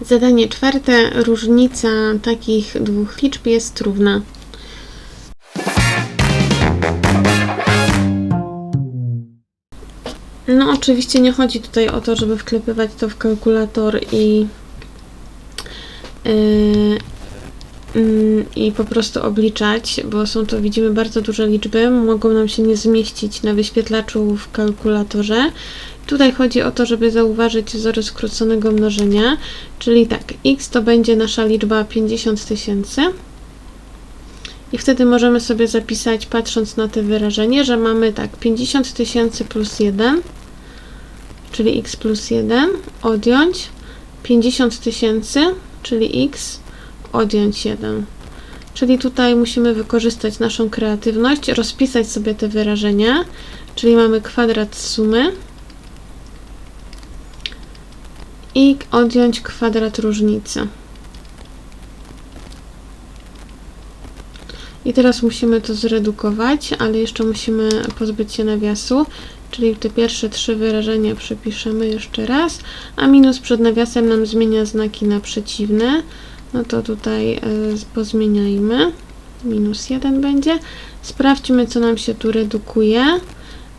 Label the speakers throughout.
Speaker 1: Zadanie czwarte. Różnica takich dwóch liczb jest równa. No, oczywiście nie chodzi tutaj o to, żeby wklepywać to w kalkulator i, yy, i po prostu obliczać, bo są to, widzimy, bardzo duże liczby, mogą nam się nie zmieścić na wyświetlaczu w kalkulatorze. Tutaj chodzi o to, żeby zauważyć wzory skróconego mnożenia, czyli tak, x to będzie nasza liczba 50 tysięcy. I wtedy możemy sobie zapisać, patrząc na to wyrażenie, że mamy tak 50 tysięcy plus 1, czyli x plus 1, odjąć 50 tysięcy, czyli x, odjąć 1. Czyli tutaj musimy wykorzystać naszą kreatywność, rozpisać sobie te wyrażenia, czyli mamy kwadrat sumy i odjąć kwadrat różnicy. I teraz musimy to zredukować, ale jeszcze musimy pozbyć się nawiasu, czyli te pierwsze trzy wyrażenia przepiszemy jeszcze raz, a minus przed nawiasem nam zmienia znaki na przeciwne. No to tutaj y, pozmieniajmy. Minus 1 będzie. Sprawdźmy, co nam się tu redukuje.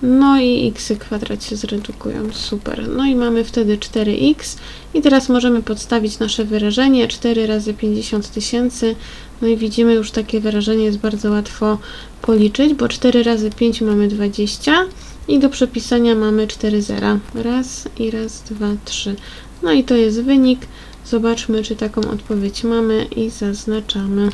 Speaker 1: No i x kwadrat się zredukują. Super. No i mamy wtedy 4x. I teraz możemy podstawić nasze wyrażenie. 4 razy 50 tysięcy. No i widzimy już takie wyrażenie jest bardzo łatwo policzyć, bo 4 razy 5 mamy 20 i do przepisania mamy 4 zera. Raz i raz, dwa, trzy. No i to jest wynik. Zobaczmy, czy taką odpowiedź mamy i zaznaczamy.